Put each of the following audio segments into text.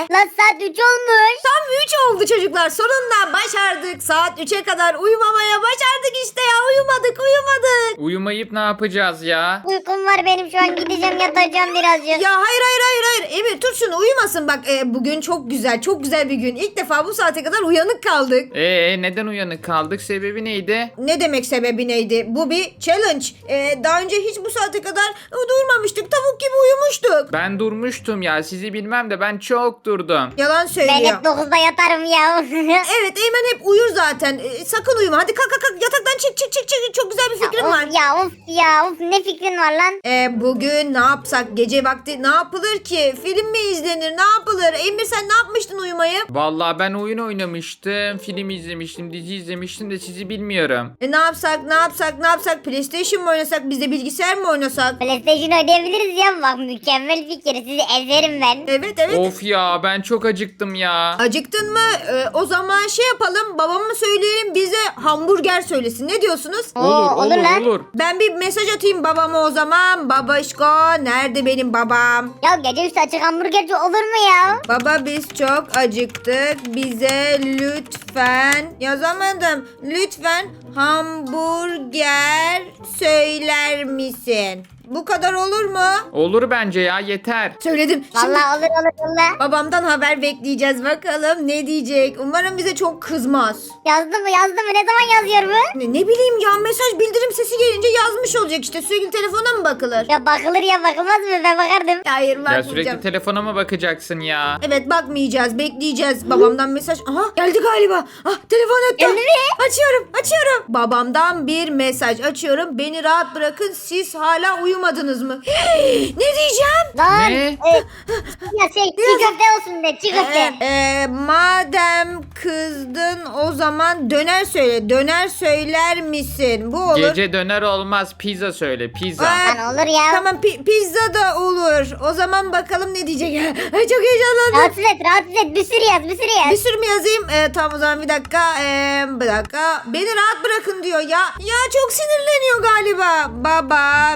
Lan saat 3 olmuş. Tam 3 oldu çocuklar. Sonunda başardık. Saat 3'e kadar uyumamaya başardık işte ya. Uyumadık uyumadık. Uyumayıp ne yapacağız ya? Uykum var benim şu an gideceğim yatacağım birazcık. Ya hayır hayır hayır hayır. Emir tut şunu uyumasın. Bak e, bugün çok güzel çok güzel bir gün. İlk defa bu saate kadar uyanık kaldık. Ee neden uyanık kaldık? Sebebi neydi? Ne demek sebebi neydi? Bu bir challenge. E, daha önce hiç bu saate kadar durmamıştık. Tavuk gibi uyumuştuk. Ben durmuştum ya. Sizi bilmem de ben çok durdum. Yalan Ben söylüyor. hep 9'da yatarım ya. Evet Eymen hep uyur zaten. E, sakın uyuma. Hadi kalk kalk kalk yataktan çık çık çık çık. Çok güzel bir fikrim var. of ya of ya of ne fikrin var lan? E, bugün ne yapsak? Gece vakti ne yapılır ki? Film mi izlenir? Ne yapılır? Emir sen ne yapmıştın uyumayı? Vallahi ben oyun oynamıştım, film izlemiştim, dizi izlemiştim de sizi bilmiyorum. E, ne yapsak? Ne yapsak? Ne yapsak? PlayStation mı oynasak? Biz de bilgisayar mı oynasak? PlayStation oynayabiliriz ya bak mükemmel fikir sizi ezerim ben. Evet evet. Of ya ben çok acıktım ya. Acıktın mı? E, o zaman şey yapalım. Babama söyleyelim bize hamburger söylesin. Ne diyorsunuz? Oo, olur olur olur lan. olur. Ben bir mesaj atayım babama o zaman. Babaşko nerede benim babam? Ya gece 3'te açık hamburgerci olur mu ya? Baba biz çok acıktık. Bize lütfen yazamadım. Lütfen hamburger söyler misin? Bu kadar olur mu? Olur bence ya yeter. Söyledim. Şimdi Vallahi olur olur valla. babamdan haber bekleyeceğiz bakalım ne diyecek. Umarım bize çok kızmaz. Yazdı mı yazdı mı ne zaman yazıyor bu? Ne, ne bileyim ya mesaj bildirim sesi gelince yazmış olacak işte. Sürekli telefona mı bakılır? Ya bakılır ya bakılmaz mı ben bakardım. Hayır Ya bakmayacağım. sürekli telefona mı bakacaksın ya? Evet bakmayacağız bekleyeceğiz. Babamdan mesaj. Aha geldi galiba. Ah telefon öttü. Geldi mi? Açıyorum açıyorum. Babamdan bir mesaj açıyorum. Beni rahat bırakın siz hala uyumadınız mı? ne diyeceğim? Lan. Ne? e, ya şey çiğ köfte olsun de çiğ köfte. Ee, e, madem kızdın o zaman döner söyle. Döner söyler misin? Bu olur. Gece döner olmaz pizza söyle pizza. Aa, Lan olur ya. Tamam pi- pizza da olur. O zaman bakalım ne diyecek. Ay, Çok heyecanlandım. Rahatsız et rahatsız et bir sürü yaz bir sürü Bir yaz. sürü mü yazayım? Ee, tamam o zaman bir dakika. Ee, bir dakika. Beni rahat bırakın diyor ya. Ya çok sinirleniyor galiba. Baba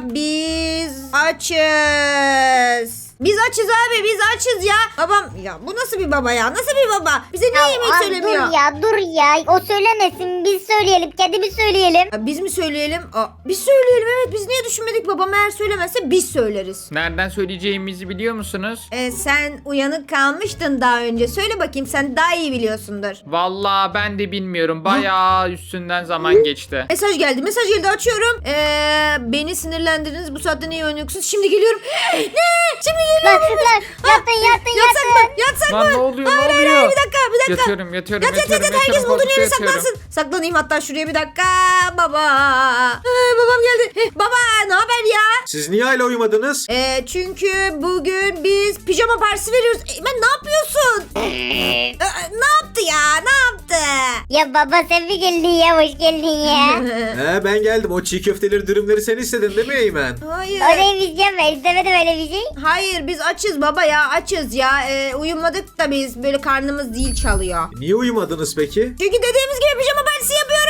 açız. Biz açız abi biz açız ya. Babam ya bu nasıl bir baba ya? Nasıl bir baba? Bize niye yemek Ay, söylemiyor? Dur ya dur ya o söylemesin biz söyleyelim kendimiz söyleyelim. Ya Biz mi söyleyelim? Aa, biz söyleyelim evet. Biz niye düşünmedik? Babam eğer söylemezse biz söyleriz. Nereden söyleyeceğimizi biliyor musunuz? Ee, sen uyanık kalmıştın daha önce. Söyle bakayım sen daha iyi biliyorsundur. Vallahi ben de bilmiyorum. Bayağı üstünden zaman geçti. Mesaj geldi. Mesaj geldi açıyorum. Ee, beni sinirlendirdiniz. Bu saatte niye oynuyorsunuz? Şimdi geliyorum. ne? Şimdi Lan geliyorum. kızlar yatın yatın Yatsak yatın. mı? Yatsak Lan ne oluyor, ne hayır, hayır, oluyor? hayır, bir dakika bir dakika. Yatıyorum, yatıyorum, Yat yat yat, yatıyorum, yat. Herkes yatıyorum, olduğu yere yatıyorum. saklansın. Saklanayım hatta şuraya bir dakika. Baba. Ee, babam geldi. Eh, baba ne haber ya? Siz niye hala uyumadınız? Ee, çünkü bugün biz pijama partisi veriyoruz. Eymen ne yapıyorsun? Ee, ne yaptı ya? Ne yaptı? Ya baba sen mi geldin ya hoş geldin ya. He ben geldim. O çiğ köfteleri, dürümleri sen istedin değil mi Eymen? Hayır. Öyleymiş ya ben istemedim öyle bir şey. Hayır biz açız baba ya açız ya. Ee, uyumadık da biz böyle karnımız zil çalıyor. Niye uyumadınız peki? Çünkü dediğimiz gibi pijama partisi yapıyoruz.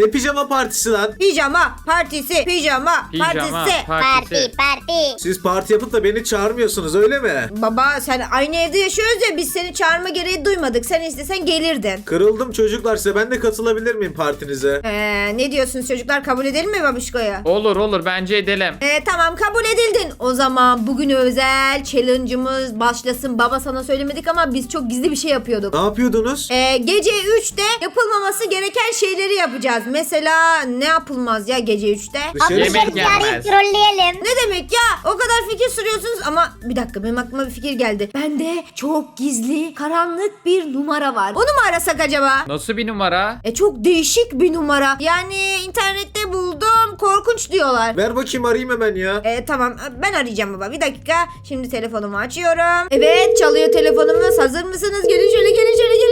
Ne pijama partisi lan? Pijama partisi, pijama, Pijama partisi. Parti partisi. parti. Siz parti yapıp da beni çağırmıyorsunuz öyle mi? Baba sen aynı evde yaşıyoruz ya biz seni çağırma gereği duymadık. Sen istesen gelirdin. Kırıldım çocuklar size ben de katılabilir miyim partinize? Ee, ne diyorsunuz çocuklar kabul edelim mi babişkoyu? Olur olur bence edelim. Ee, tamam kabul edildin. O zaman bugün özel challenge'ımız başlasın. Baba sana söylemedik ama biz çok gizli bir şey yapıyorduk. Ne yapıyordunuz? Ee, gece 3'te yapılmaması gereken şeyleri yapacağız. Mesela ne yapılmaz ya gece 3'te? Dışarı Abi Yemek yenmez. trolleyelim. Ne demek ya? O kadar fikir sürüyorsunuz ama bir dakika benim aklıma bir fikir geldi. Bende çok gizli, karanlık bir numara var. Onu mu arasak acaba? Nasıl bir numara? E çok değişik bir numara. Yani internette buldum. Korkunç diyorlar. Ver bakayım arayayım hemen ya. E, tamam ben arayacağım baba. Bir dakika. Şimdi telefonumu açıyorum. Evet çalıyor telefonumuz. Hazır mısınız? Gelin şöyle gelin şöyle gelin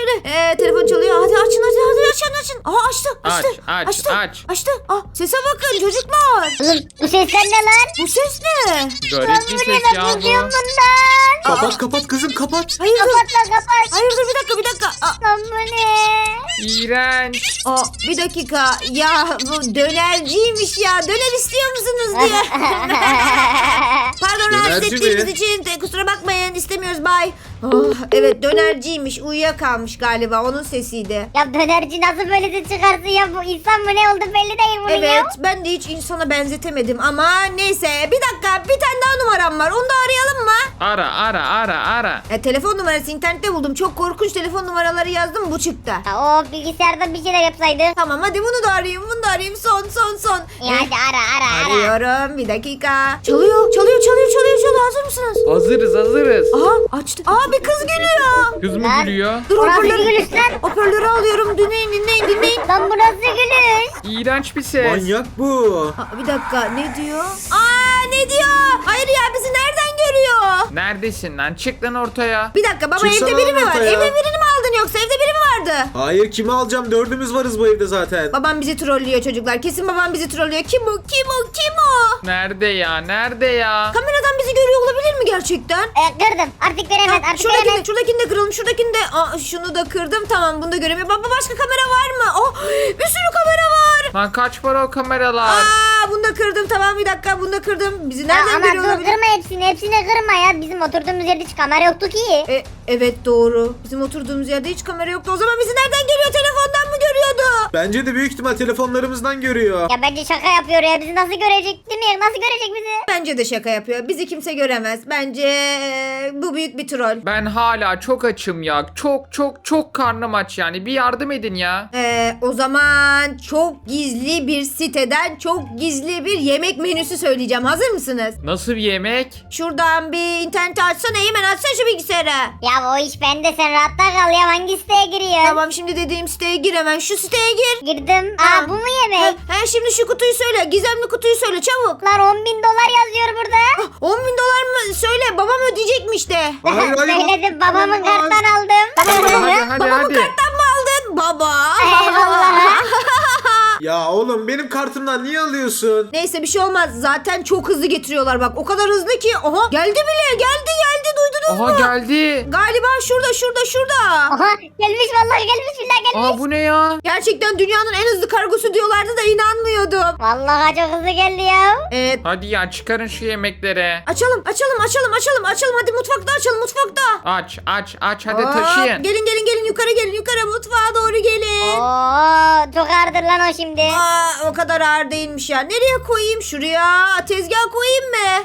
şöyle gelin şöyle. E, telefon çalıyor. Hadi açın hadi hadi açın açın. Aa açtı açtı. Aç, aç, açtı, aç. Açtı. Aa sese bakın çocuklar. Oğlum bu sesler ne lan? Bu ses ne? Garip bir ses ya bu. bundan. Kapat kapat kızım kapat. Hayırdır? Kapat lan kapat. Hayırdır bir dakika bir dakika. Aa, Lan bu ne? İğrenç. aa, bir dakika. Ya bu dönerciymiş ya. Döner istiyor musunuz diye. Pardon rahatsız Dönerci ettiğimiz mi? için de kusura bakmayın istemiyoruz bay. Oh, evet dönerciymiş uyuyakalmış galiba onun sesiydi. ya dönerci nasıl böylesi çıkarsın ya bu insan mı ne oldu belli değil bunun Evet ya. ben de hiç insana benzetemedim ama neyse bir dakika bir tane daha numaram var onu da arayalım mı? Ara ara ara ara. E, telefon numarası internette buldum çok korkunç telefon numaraları yazdım bu çıktı. Ya o bilgisayarda bir şeyler yapsaydı. Tamam hadi bunu da arayayım bunu da arayayım son son son. Ya hadi ara ara ara. Arıyorum bir dakika. Çalıyor çalıyor çalıyor çalıyor çalıyor hazır mısınız? Hazırız hazırız. Aha açtı. Aa bir kız geliyor. Kız mı Lan. gülüyor? Dur hoparlörü, gülüş lan? hoparlörü alıyorum dinleyin dinleyin dinleyin. Lan bu nasıl gülüş? İğrenç bir ses. Manyak bu. Aa, bir dakika ne diyor? Aa ne diyor? Hayır ya bizi nereden görüyor? Neredesin lan? Çık lan ortaya. Bir dakika baba Çıksana evde biri mi var? ortaya. Evde birini mi yoksa evde biri mi vardı? Hayır kimi alacağım dördümüz varız bu evde zaten. Babam bizi trollüyor çocuklar. Kesin babam bizi trollüyor. Kim o? Kim o? Kim o? Nerede ya? Nerede ya? Kameradan bizi görüyor olabilir mi gerçekten? E, kırdım. Artık veremez. Ha, Artık şuradakini, veremez. şuradakini de kıralım. Şuradakini de. Aa, şunu da kırdım. Tamam bunu da göremiyor. Baba başka kamera var mı? Oh, bir sürü kamera var. Lan kaç para o kameralar? Aa, bunu da kırdım. Tamam bir dakika bunu da kırdım. Bizi Ya nereden ama görüyor dur olabilir? kırma hepsini. Hepsini kırma ya. Bizim oturduğumuz yerde hiç kamera yoktu ki. E, evet doğru. Bizim oturduğumuz yerde hiç kamera yoktu. O zaman bizi nereden görüyor? Telefondan mı görüyordu? Bence de büyük ihtimal telefonlarımızdan görüyor. Ya bence şaka yapıyor ya. Bizi nasıl görecek değil mi? Nasıl görecek bizi? Bence de şaka yapıyor. Bizi kimse göremez. Bence e, bu büyük bir troll. Ben hala çok açım ya. Çok çok çok karnım aç yani. Bir yardım edin ya. Ee, o zaman çok gizli bir siteden çok gizli bir yemek menüsü söyleyeceğim. Hazır mısınız? Nasıl bir yemek? Şuradan bir interneti açsana hemen açsana şu bilgisayarı. Ya o iş bende. Sen rahatta kal ya. Hangi siteye giriyor? Tamam şimdi dediğim siteye gir hemen. Şu siteye gir. Girdim. Aa bu mu Ha, yemek? ha, şimdi şu kutuyu söyle. Gizemli kutuyu söyle çabuk. Lan 10 bin dolar yazıyor burada. 10 bin dolar mı? Söyle babam ödeyecekmiş de. Hayır hayır. Söyledim babamın karttan aldım. Hadi hadi hadi. Babamın hadi. karttan mı aldın? Baba. Eyvallah. Ya oğlum benim kartımdan niye alıyorsun? Neyse bir şey olmaz. Zaten çok hızlı getiriyorlar bak. O kadar hızlı ki. Aha geldi bile. Geldi geldi. Duydunuz Aha mu? geldi. Galiba şurada şurada şurada. Aha gelmiş vallahi gelmiş billahi gelmiş. Aa bu ne ya? Gerçekten dünyanın en hızlı kargosu diyorlardı da inanmıyordum. Vallahi çok hızlı geldi ya. Evet. Hadi ya çıkarın şu yemekleri. Açalım, açalım, açalım, açalım, açalım. Hadi mutfakta açalım, mutfakta. Aç aç aç hadi Hop, taşıyın. Gelin, gelin, gelin. Yukarı gelin, yukarı mutfağa doğru gelin. Oo çok ağırdır lan o şimdi. Aa, o kadar ağır değilmiş ya. Nereye koyayım? Şuraya. Tezgah koyayım?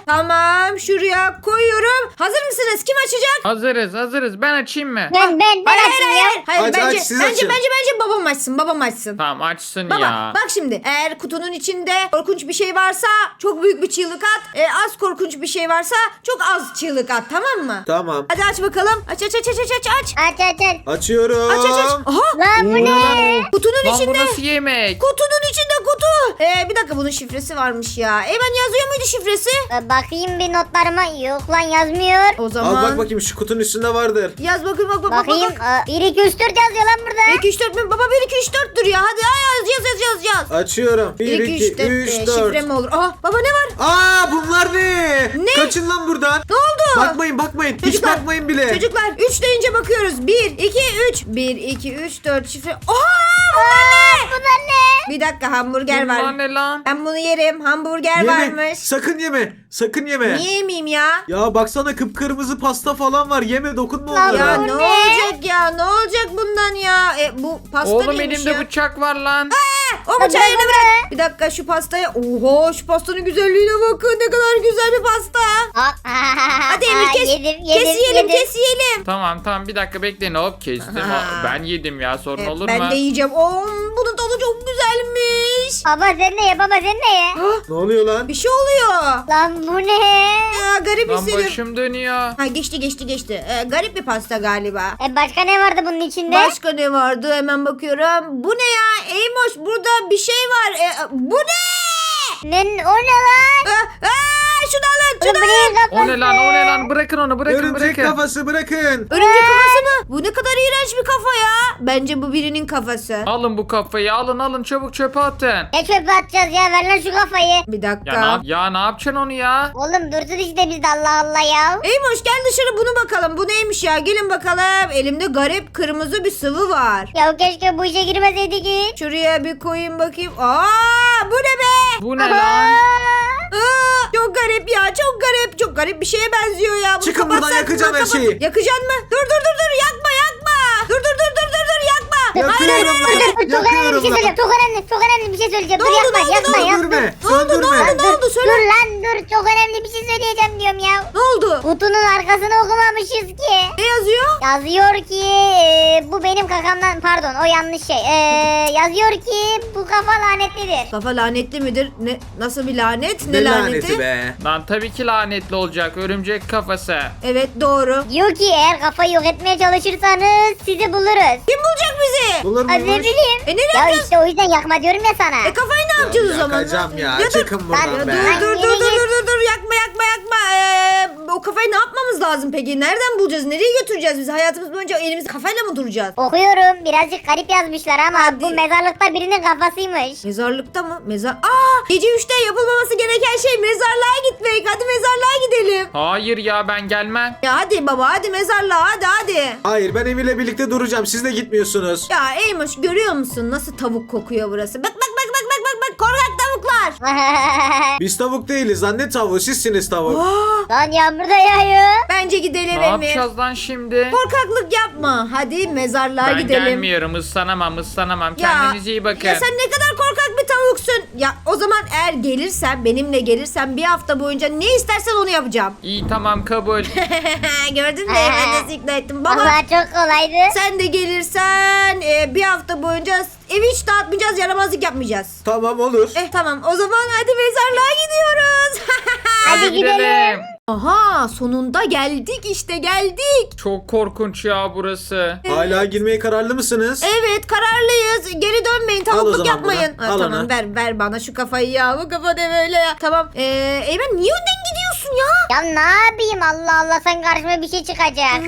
Tamam, şuraya koyuyorum. Hazır mısınız? Kim açacak? Hazırız hazırız. Ben açayım mı? Ben ben ben Hayır, açayım hayır, ya. hayır. Hayır, Aç, bence, aç, siz bence, açın. bence, bence babam açsın, babam açsın. Tamam açsın Baba ya. bak şimdi eğer kutunun içinde korkunç bir şey varsa çok büyük bir çığlık at. E, az korkunç bir şey varsa çok az çığlık at tamam mı? Tamam. Hadi aç bakalım. Aç aç aç aç aç aç aç. Aç aç aç. Açıyorum. Aç aç aç. Aha Lan bu ne? kutunun Lan bu içinde. nasıl yemek? Kutunun içinde kutu. Ee, bir dakika bunun şifresi varmış ya. E ben yazıyor muydu şifresi? Ee, Bakayım bir notlarıma. Yok lan yazmıyor. O zaman. Al bak bakayım şu kutunun üstünde vardır. Yaz bakayım bak bak bak. Bakayım. bak. 1 2 3 4 yazıyor lan burada. 1 2 3 4 mi? Baba 1 2 3 4 dur ya. Hadi ay, yaz yaz yaz yaz. Açıyorum. 1, 1 2 3 4 3, 4. şifre mi olur? Aha baba ne var? Aa bunlar ne? Ne? Kaçın lan buradan. Ne oldu? Bakmayın bakmayın. Hiç Çocuklar, bakmayın bile. Çocuklar 3 deyince bakıyoruz. 1, 2, 3. 1, 2, 3, 4 şifre. Oha bunlar ne? Bunlar ne? Bir dakika hamburger Bunlar var. ne lan? Ben bunu yerim. Hamburger Yeme. varmış. Sakın yeme. Sakın yeme. Niye yemeyeyim ya? Ya baksana kıpkırmızı pasta falan var. Yeme dokunma Lan onlara. Ya Bu ne ne? olacak ya? Ne olacak bundan ya? E, bu pasta Oğlum neymiş elimde ya? bıçak var lan. O bıçağı yerine bu bırak. Bir dakika şu pastaya. Oha şu pastanın güzelliğine bakın. Ne kadar güzel bir pasta. Hadi Emir kes. Yedim yedim kes yiyelim yedim. kes yiyelim. Tamam tamam bir dakika bekleyin hop kestim. Aha. Ben yedim ya sorun Evet, olur ben mu? de yiyeceğim. Çok güzelmiş. Baba sen ne ye baba sen ne ye? Ah, Ne oluyor lan? bir şey oluyor. Lan bu ne? Ya garip Lan hissediyorum. başım dönüyor. Ha geçti geçti geçti. Ee, garip bir pasta galiba. E başka ne vardı bunun içinde? Başka ne vardı? Hemen bakıyorum. Bu ne ya? Eymoş burada bir şey var. Ee, bu ne? Ne, o ne lan? Aa, aa, şunu alın. Şunu alın. O ne lan o ne lan bırakın onu bırakın Örümcek bırakın. kafası bırakın. Örümcek kafası mı? Bu ne kadar iğrenç bir kafa ya. Bence bu birinin kafası. Alın bu kafayı alın alın çabuk çöpe atın. Ne çöpe atacağız ya ver lan şu kafayı. Bir Ya dakika. ne, yap- ya ne yapacaksın onu ya? Oğlum dursun işte bizde Allah Allah ya. Eymoş gel dışarı bunu bakalım. Bu neymiş ya? Gelin bakalım. Elimde garip kırmızı bir sıvı var. Ya keşke bu işe girmeseydik hiç. Şuraya bir koyayım bakayım. Aa, bu ne be? Bu ne lan? Aa, çok garip ya. Çok garip. Çok garip bir şeye benziyor ya. Bunu Çıkın buradan, kapatsak yakacağım her Kapat- şeyi. Yakacaksın mı? Dur dur dur dur. Yakma yakma. Dur dur dur. Yakıyorum Dur lan. dur dur çok önemli bir Yakıyorum şey lan. söyleyeceğim. Çok önemli çok önemli bir şey söyleyeceğim. Ne dur oldu, yapma ne oldu, yapma ne oldu? yapma. Söndürme. Ne oldu, ne Söndürme. oldu, ne oldu? Söyle. Dur lan dur çok önemli bir şey söyleyeceğim diyorum ya. Ne oldu? Kutunun arkasını okumamışız ki. Ne yazıyor? Yazıyor ki e, bu benim kakamdan pardon o yanlış şey. E, yazıyor ki bu kafa lanetlidir. Kafa lanetli midir? Ne nasıl bir lanet? Ne, Ne laneti? laneti be. Lan tabii ki lanetli olacak örümcek kafası. Evet doğru. Diyor ki eğer kafayı yok etmeye çalışırsanız sizi buluruz. Kim bulacak bizi? Ne muymuş? bileyim. E nereye Ya işte o yüzden yakma diyorum ya sana. E kafayı ne yapacağız o zaman? Yakacağım ya. dur. Çıkın Ben- buradan Ya be. dur dur Ben dur dur dur dur yakma yakma yakma. Ee, o kafayı ne yapmamız lazım peki? Nereden bulacağız? Nereye götüreceğiz biz? Hayatımız boyunca elimizde kafayla mı duracağız? Okuyorum. Birazcık garip yazmışlar ama Hadi. bu mezarlıkta birinin kafasıymış. Mezarlıkta mı? Mezar... Aa! Gece 3'te yapılmaması gereken şey mezarlığa gitmek. Hadi mezarlığa gidelim. Hayır ya ben gelmem. Ya hadi baba hadi mezarlığa hadi hadi. Hayır ben Emir'le birlikte duracağım. Siz de gitmiyorsunuz. Ya Eymoş görüyor musun nasıl tavuk kokuyor burası? Bak bak bak bak bak bak bak korkak tavuklar. Biz tavuk değiliz. Anne tavuğu. Sizsiniz tavuk. Aa, Lan yağmur da yağıyor. bence gidelim Ne Emir. yapacağız lan şimdi? Korkaklık yapma. Hadi mezarlığa Ben gidelim. gelmiyorum ıslanamam ıslanamam. Ya, Kendinize iyi bakın. Ya sen ne kadar korkak tavuksun. Ya o zaman eğer gelirsen benimle gelirsen bir hafta boyunca ne istersen onu yapacağım. İyi tamam kabul. Gördün mü? Ben nasıl ikna ettim. Baba Vallahi çok kolaydı. sen de gelirsen e, bir hafta boyunca evi hiç dağıtmayacağız yaramazlık yapmayacağız. Tamam olur. Eh tamam o zaman hadi mezarlığa gidiyoruz. Hadi gidelim. Aha sonunda geldik işte geldik. Çok korkunç ya burası. Hala girmeye kararlı mısınız? Evet kararlıyız. Geri dönmeyin. Al o Tavukluk zaman yapmayın. bunu. Ha, Al tamam onu. ver ver bana şu kafayı ya. Bu kafa ne böyle ya. Tamam. Ee, Eymen niye önden gidiyorsun ya? Ya ne yapayım Allah Allah sen karşıma bir şey çıkacak.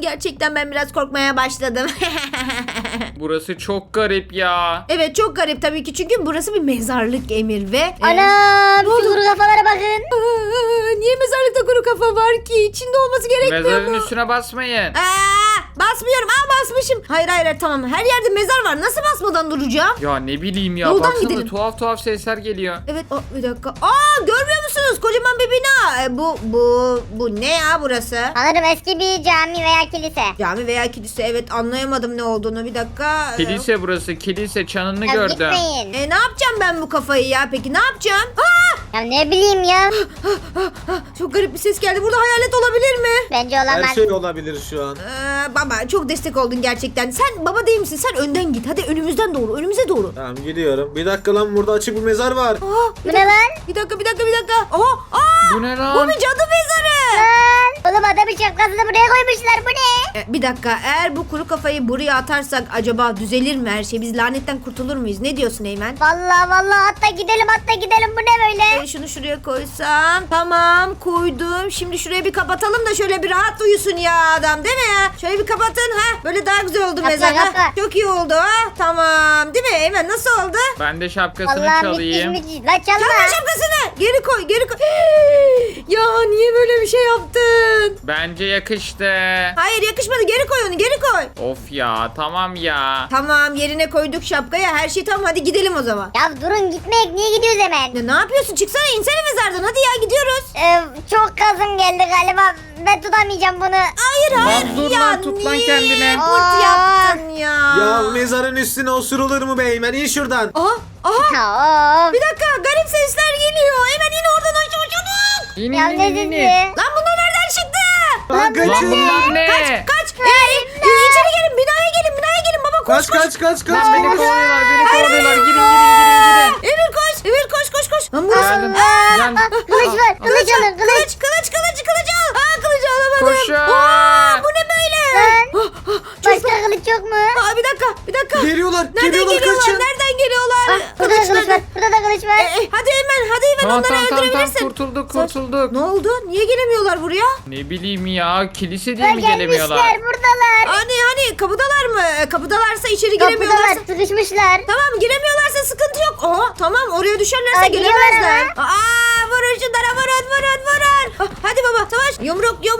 Gerçekten ben biraz korkmaya başladım. Burası çok garip ya. evet çok garip tabii ki çünkü burası bir mezarlık Emir ve... e, oldu? şu kuru kafalara bakın. Aa, niye mezarlıkta kuru kafa var ki? İçinde olması gerekmiyor Mezarın mu? üstüne basmayın. Aa, basmıyorum. Aa basmışım. Hayır hayır hayır, tamam. Her yerde mezar var. Nasıl basmadan duracağım? Ya ne bileyim ya Yoldan baksana gidelim. tuhaf tuhaf sesler geliyor. Evet o bir dakika. Aa görmüyor musunuz? Kocaman bir bina. E, bu bu bu ne ya burası? Sanırım eski bir cami veya kilise. Cami veya kilise evet anlayamadım ne olduğunu bir dakika. Kilise burası kilise çanını Ya gördüm. gitmeyin. E, ne yapacağım ben bu kafayı ya peki ne yapacağım? Aa! Ya ne bileyim ya. Çok garip bir ses geldi. Burada hayalet olabilir mi? Bence Her olamaz. şey olabilir şu an. Ee, baba çok destek oldun gerçekten. Sen baba değil misin? Sen önden git. Hadi önümüzden doğru. Önümüze doğru. Tamam gidiyorum. Bir dakika lan burada açık bir mezar var. Aa, Bu bir, ne dakika, lan? bir dakika bir dakika bir dakika. Aa, aa, Bu ne bu lan? bir cadı mezarı. Lan. Oğlum adamın şapkasını buraya koymuşlar bu ne? E, Bir dakika eğer bu kuru kafayı buraya atarsak acaba düzelir mi her şey? Biz lanetten kurtulur muyuz? Ne diyorsun Eymen? Vallahi vallahi hatta gidelim hatta gidelim bu ne böyle? E, şunu şuraya koysam. Tamam koydum. Şimdi şuraya bir kapatalım da şöyle bir rahat uyusun ya adam değil mi ya? Şöyle bir kapatın ha. Böyle daha güzel oldu Kapa, mezar. ha. Çok iyi oldu ha. Tamam değil mi Eymen nasıl oldu? Ben de şapkasını Vallahi müthiş çalayım. müthiş. Lan çalma. Çalma şapkasını. Geri koy geri koy. ya niye böyle bir şey yaptın? Bence yakıştı. Hayır yakışmadı geri koy onu geri koy. Of ya tamam ya. Tamam yerine koyduk şapkayı her şey tamam hadi gidelim o zaman. Ya durun gitmek niye gidiyoruz hemen? Ya ne yapıyorsun çıksana insene mezardan hadi ya gidiyoruz. Ee, çok kazım geldi galiba. Ben tutamayacağım bunu. Hayır hayır. Lan dur ya lan, tut lan niye kendine. Kurt Aa. yaptın ya. Ya mezarın üstüne osurulur mu beymen? İn şuradan. Aha aha. Of. Bir dakika garip sesler geliyor. Hemen in oradan aşağı çabuk. İn Ya in ne in in. dedi? Lan bunlar nereden çıktı? Lan Lan kaçın. bunlar ne? Kaç. Ee, içeri gelin binaya gelin binaya gelin baba koş Kaç koş. kaç kaç kaç. Lan beni kovalıyorlar beni kovalıyorlar. Girin girin girin girin. Koş. Emir koş koş koş. Lan burası. Geldim. Aa, Geldim. Ah, kılıç var kılıç alın kılıç. Kılıç kılıç kılıç kılıç al. Aa kılıcı alamadım. Koşun. Aa, bu ne böyle? Lan. Ah, ah, Başka kılıç yok mu? Aa, bir dakika bir dakika. Geliyorlar. Nereden Geliyorlar geliyorlar? kaçın. Nereden geliyorlar? Burada da kılıç var. Burada da kılıç var. E, e, hadi hemen hadi hemen Tamam onları tamam tamam, tamam öldürebilirsin. kurtulduk Saç- kurtulduk. Ne oldu? Niye gelemiyorlar buraya? Ne bileyim ya kilise değil mi gelemiyorlar? gelmişler buradalar. Hani hani kapıdalar mı? E, Kapıdalarsa içeri giremiyorlarsa. Kapıdalar sıkışmışlar. Tamam giremiyorlarsa sıkıntı yok. Aa, tamam oraya düşerlerse Aa, gelemezler. giriyorlar Aa, vurun şunlara vurun vurun vurun. Ah, hadi baba savaş. Yumruk yumruk yumruk.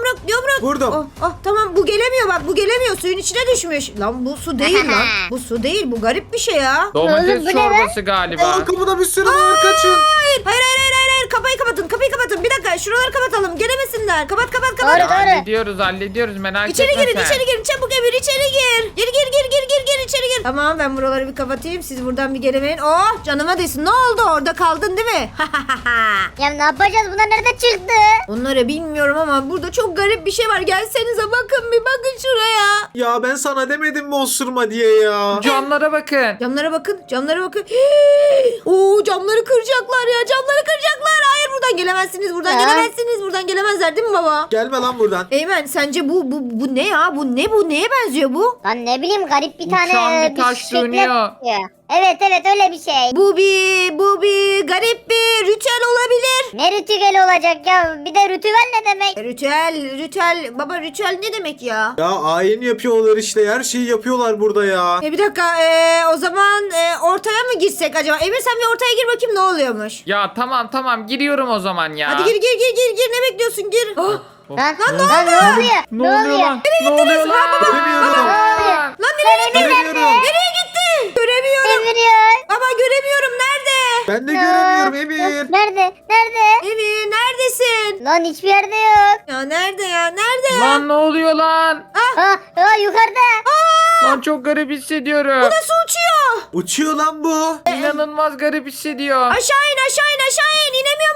Vurdum. Oh, oh, tamam bu gelemiyor bak bu gelemiyor suyun içine düşmüş. Lan bu su değil lan. Bu su değil bu garip bir şey ya. Domates Oğlum, bu ne çorbası galiba. Aa, kapıda bir sürü var kaçın. Hayır hayır hayır kapıyı kapatın kapıyı kapatın. Bir dakika şuraları kapatalım gelemesinler. Kapat kapat kapat. Doğru, doğru. Hallediyoruz hallediyoruz merak İçeri etme girin sen. içeri girin çabuk Emir içeri gir. Gir gir gir gir gir gir içeri gir. Tamam ben buraları bir kapatayım siz buradan bir gelemeyin. Oh canıma desin ne oldu orada kaldın değil mi? Ya ne yapacağız? Bunlar nerede çıktı? Onları bilmiyorum ama burada çok garip bir şey var. Gelsenize bakın bir bakın şuraya. Ya ben sana demedim mi osurma diye ya. Camlara bakın. Camlara bakın camlara bakın. Oo camları kıracaklar ya camları kıracaklar. Buradan gelemezsiniz buradan Ya. gelemezsiniz. Buradan gelemezler değil mi baba? Gelme lan buradan. Eymen sence bu bu bu ne ya? Bu ne bu? Neye benziyor bu? Lan ne bileyim garip bir tane Uçan e, bir taş şekle dönüyor. benziyor. Evet evet öyle bir şey. Bu bir bu bir garip bir ritüel olabilir. Ne ritüeli olacak ya? Bir de ritüel ne demek? Ritüel, ritüel. Baba ritüel ne demek ya? Ya ayin yapıyorlar işte her şeyi yapıyorlar burada ya. E bir dakika e, o zaman e, ortaya mı girsek acaba? Emir sen bir ortaya gir bakayım ne oluyormuş. Ya tamam tamam giriyorum o zaman ya. Hadi gir gir gir gir gir ne bekliyorsun gir. Ah, Oh, Lan, oh. lan ne oluyor? Ne oluyor lan? Ne oluyor lan? Göremiyorum. Ne oluyor? Lan nereye gitti? Göremiyorum. Nereye gitti? Göremiyorum. Ben de göremiyorum Emir. Nerede? Nerede? Emir neredesin? Lan hiçbir yerde yok. Ya nerede ya nerede? Lan ne oluyor lan? Ha, ha yukarıda. Lan çok garip hissediyorum. Nasıl uçuyor? Uçuyor lan bu. İnanılmaz garip hissediyor. Aşağı in aşağı in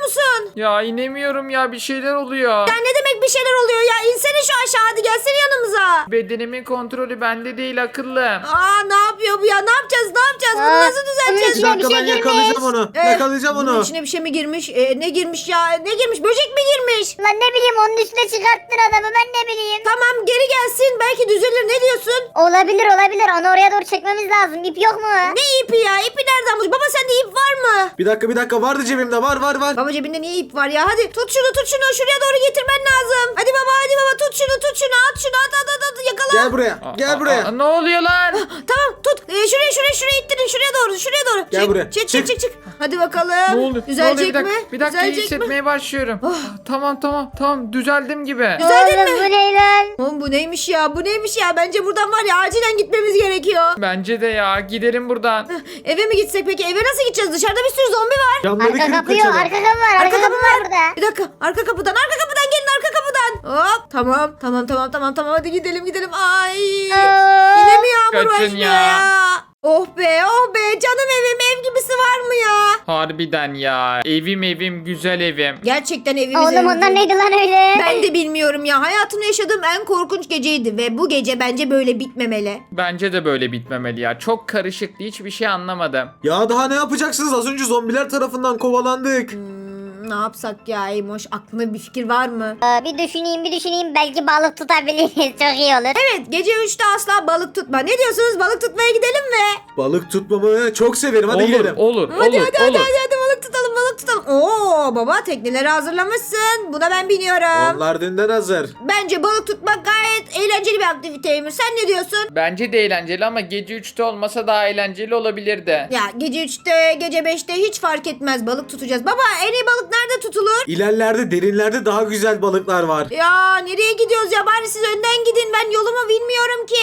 musun? Ya inemiyorum ya bir şeyler oluyor. Ya ne demek bir şeyler oluyor ya insene şu aşağı hadi gelsene yanımıza. Bedenimin kontrolü bende değil akıllım. Aa ne yapıyor bu ya ne yapacağız ne yapacağız bunu Aa, nasıl Bir düzelteceğiz? bunun dakika bir ben yakalayacağım onu. Eh, Yakalayacağım Bunun onu. içine bir şey mi girmiş? Ee, ne girmiş ya? Ne girmiş? Böcek mi girmiş? Lan ne bileyim onun üstüne çıkarttın adamı ben ne bileyim. Tamam geri gelsin belki düzelir ne diyorsun? Olabilir olabilir onu oraya doğru çekmemiz lazım. İp yok mu? Ne ipi ya? İpi nereden bulmuş? Baba sende ip var mı? Bir dakika bir dakika vardı cebimde var var var. Baba cebinde niye ip var ya? Hadi tut şunu tut şunu şuraya doğru getirmen lazım. Hadi baba hadi baba tut şunu tut şunu at şunu at at at, at yakala. Gel buraya gel buraya. aa, ne oluyor lan? Tamam tut. Ee, şuraya şuraya şuraya ittirin şuraya doğru şuraya doğru. Gel Çık, buraya. Çık çık Çık. çık. Hadi bakalım. Ne oluyor? Ne Düzelecek oluyor? Bir dakika, mi? bir dakika iyi Düzelecek mi? hissetmeye başlıyorum. Ah, tamam tamam tamam düzeldim gibi. Düzeldin Oğlum mi? bu ne lan? Oğlum bu neymiş ya? Bu neymiş ya? Bence buradan var ya acilen gitmemiz gerekiyor. Bence de ya gidelim buradan. Eve mi gitsek peki? Eve nasıl gideceğiz? Dışarıda bir sürü zombi var. Camları Arka kırıp kapı yok kaçalım. arka kapı var. Arka, kapı var burada. Bir dakika. Arka kapıdan, arka kapıdan gelin arka kapıdan. Hop. Tamam, tamam, tamam, tamam, tamam. Hadi gidelim, gidelim. Ay. Aa. Yine mi yağmur Kaçın başlıyor ya. ya? Oh be, oh be. Canım evim, ev gibisi var mı ya? Harbiden ya. Evim evim güzel evim. Gerçekten evimiz Oğlum evimiz. onlar neydi lan öyle? Ben de bilmiyorum ya. Hayatımda yaşadığım en korkunç geceydi ve bu gece bence böyle bitmemeli. Bence de böyle bitmemeli ya. Çok karışıktı hiçbir şey anlamadım. Ya daha ne yapacaksınız? Az önce zombiler tarafından kovalandık. Hmm, ne yapsak ya Eymoş? Aklına bir fikir var mı? Aa, bir düşüneyim bir düşüneyim belki balık tutabiliriz çok iyi olur. Evet, gece 3'te asla balık tutma. Ne diyorsunuz? Balık tutmaya gidelim mi? Balık tutmamı çok severim. Hadi olur, gidelim. olur, Hadi olur, hadi hadi olur. hadi hadi balık tutalım balık tutalım. Oo baba tekneleri hazırlamışsın. Buna ben biniyorum. Onlar dünden hazır. Bence balık tutmak gayet eğlenceli bir aktiviteymiş. Sen ne diyorsun? Bence de eğlenceli ama gece 3'te olmasa daha eğlenceli olabilirdi. Ya gece 3'te gece 5'te hiç fark etmez balık tutacağız. Baba en iyi balık nerede tutulur? İlerlerde derinlerde daha güzel balıklar var. Ya nereye gidiyoruz ya bari siz önden gidin ben yolumu bilmiyorum ki.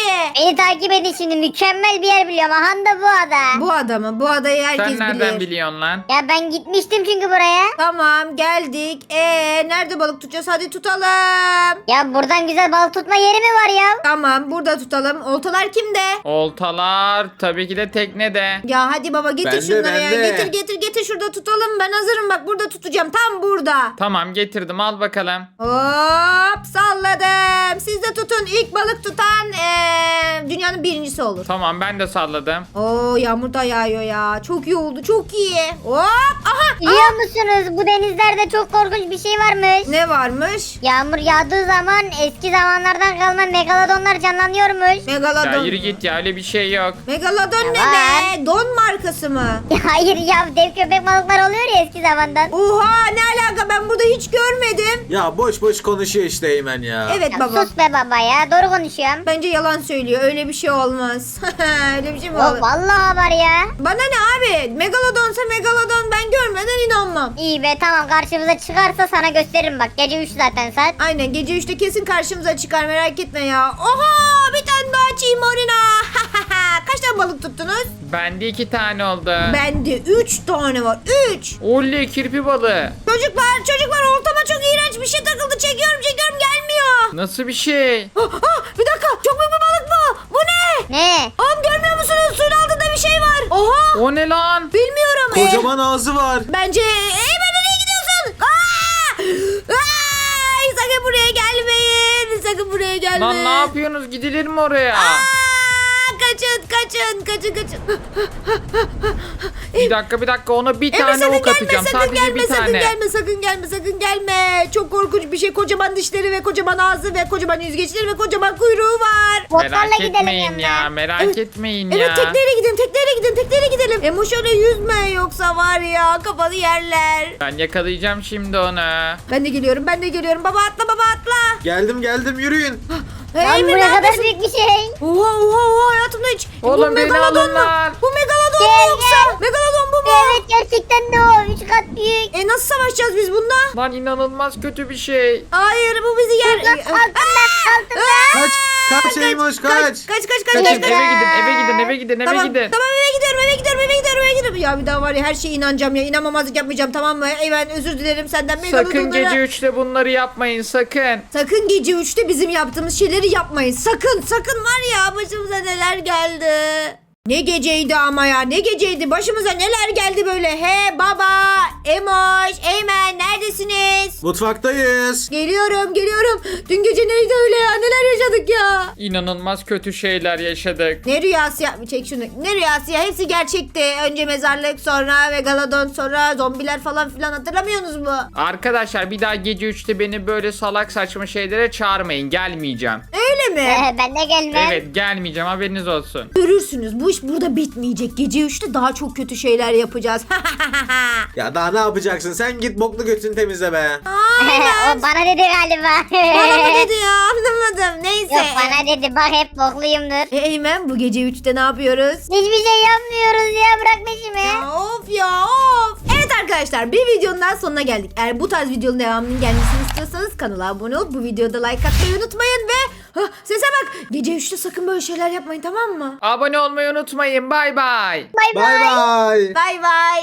Beni takip edin şimdi mükemmel bir yer biliyorum. Aha da bu ada. Bu adamı bu adayı herkes Sen nereden bilir. biliyorsun lan? Ya ben gitmiştim çünkü buraya. Tamam geldik. Ee nerede balık tutacağız hadi tutalım. Ya buradan güzel balık tutma yeri mi var ya? Tamam burada tutalım. Oltalar kimde? Oltalar tabii ki de teknede. Ya hadi baba getir Bende, şunları ya. bende. Getir getir getir şurada tutalım. Ben hazırım bak burada tutacağım. Tam burada. Tamam getirdim al bakalım. Hop salladım. Siz de tutun. İlk balık tutan eee, dünyanın birincisi olur. Tamam ben de salladım. Oo yağmur da yağıyor ya. Çok iyi oldu çok iyi. Hop aha. Biliyor musunuz bu denizlerde çok korkunç bir şey varmış. Ne varmış? Yağmur yağdığı zaman eski zamanlardan kalma megalodonlar canlanıyormuş. Megalodon. Ya yürü git ya öyle bir şey yok. Megalodon Ya ne var. be? Don markası mı? Hayır ya dev köpek balıklar oluyor ya eski zamandan. Oha ne alaka ben burada hiç görmedim. Ya boş boş konuşuyor işte Eymen ya. Evet Ya baba. sus be baba ya doğru konuşuyorum. Bence yalan söylüyor. Öyle bir şey olmaz. Öyle bir şey mi Oh, olur? vallahi var ya. Bana ne abi? Megalodonsa megalodon ben görmeden inanmam. İyi be tamam karşımıza çıkarsa sana gösteririm bak gece 3 zaten saat. Aynen gece 3'te kesin karşımıza çıkar merak etme ya. Oha bir tane daha çiğ morina. Kaç tane balık tuttunuz? Bende iki tane oldu. Bende 3 tane var. 3. Oley kirpi balığı. Çocuklar çocuklar ortama çok iğrenç bir şey takıldı. Çekiyorum çekiyorum gelmiyor. Nasıl bir şey? Ah, ah, bir dakika çok büyük bir balık bu. Bu ne? Ne? Oğlum görmüyor musunuz? Suyun altında bir şey var. Oha. O ne lan? Bilmiyorum. Ee, Kocaman ağzı var. bence... Eymen nereye gidiyorsun? Aa! Ay, sakın buraya gelmeyin. Sakın buraya gelmeyin. Lan ne yapıyorsunuz? Gidilir mi oraya? Aa, kaçın kaçın kaçın kaçın. Bir dakika bir dakika ona bir tane sakın ok gelme atacağım. sakın Sadece gelme bir sakın tane. gelme sakın gelme sakın gelme. Çok korkunç bir şey. Kocaman dişleri ve kocaman ağzı ve kocaman yüzgeçleri ve kocaman kuyruğu var. Botlarla Merak gidelim etmeyin yanına. ya. Merak Evet, etmeyin Evet ya. tekneyle gidin tekneyle gidin tekneyle gidelim. Emo şöyle yüzme yoksa var ya kafanı yerler. Ben yakalayacağım şimdi onu. Ben de geliyorum ben de geliyorum. Baba atla baba atla. Geldim geldim yürüyün. Lan Eymen bu ne kadar neredesin? büyük bir şey. Oha oha oha hayatımda hiç. Oğlum bu beni megalodon alın mu? lan. Bu megalodon mu Gel, yoksa? gel. Megalodon bu mu? Evet gerçekten de o 3 kat büyük. E nasıl savaşacağız biz bununla? Lan inanılmaz kötü bir şey. Hayır bu bizi yer. Lan altında altında. Kaç kaç Eymoş kaç. Kaç kaç kaç kaç. Kaçın kaç, eve kaç. gidin eve gidin eve gidin eve Tamam, gidin. tamam eve gidiyorum Ya bir daha var ya her şeye inanacağım ya inanmamazlık yapmayacağım tamam mı? Ey ben özür dilerim senden Sakın megalodonlara. gece 3'te bunları yapmayın sakın. Sakın gece 3'te bizim yaptığımız şeyleri yapmayın. Sakın sakın var ya başımıza neler geldi. Ne geceydi ama ya ne geceydi başımıza neler geldi böyle. He baba, Emoş, Eymen neredesiniz? Mutfaktayız. Geliyorum geliyorum. Dün gece neydi öyle ya neler yaşadık ya. İnanılmaz kötü şeyler yaşadık. Ne rüyası ya? Çek şunu. Ne rüyası ya? Hepsi gerçekti. Önce mezarlık sonra megalodon sonra zombiler falan filan hatırlamıyorsunuz mu? Arkadaşlar bir daha gece 3'te beni böyle salak saçma şeylere çağırmayın. Gelmeyeceğim. Öyle mi? Ee, ben de gelmem. Evet gelmeyeceğim haberiniz olsun. Görürsünüz bu iş burada bitmeyecek. Gece 3'te daha çok kötü şeyler yapacağız. Ya daha ne yapacaksın? Sen git boklu götünü temizle be. Aynen. o bana dedi galiba. Bana mı dedi ya anlamadım. Neyse. Yok bana dedi bak hep bokluyumdur. E, Eymen bu gece 3'te ne yapıyoruz? Hiçbir şey yapmıyoruz ya bırak peşimi. Ya of ya of. Evet arkadaşlar bir videonun daha sonuna geldik. Eğer bu tarz videonun devamının gelmesini istiyorsanız kanala abone olup bu videoda like atmayı unutmayın ve Hah, sese bak gece 3'te sakın böyle şeyler yapmayın tamam mı? Abone olmayı unutmayın. Bay bay. Bay bay. Bay bay. Bay bay.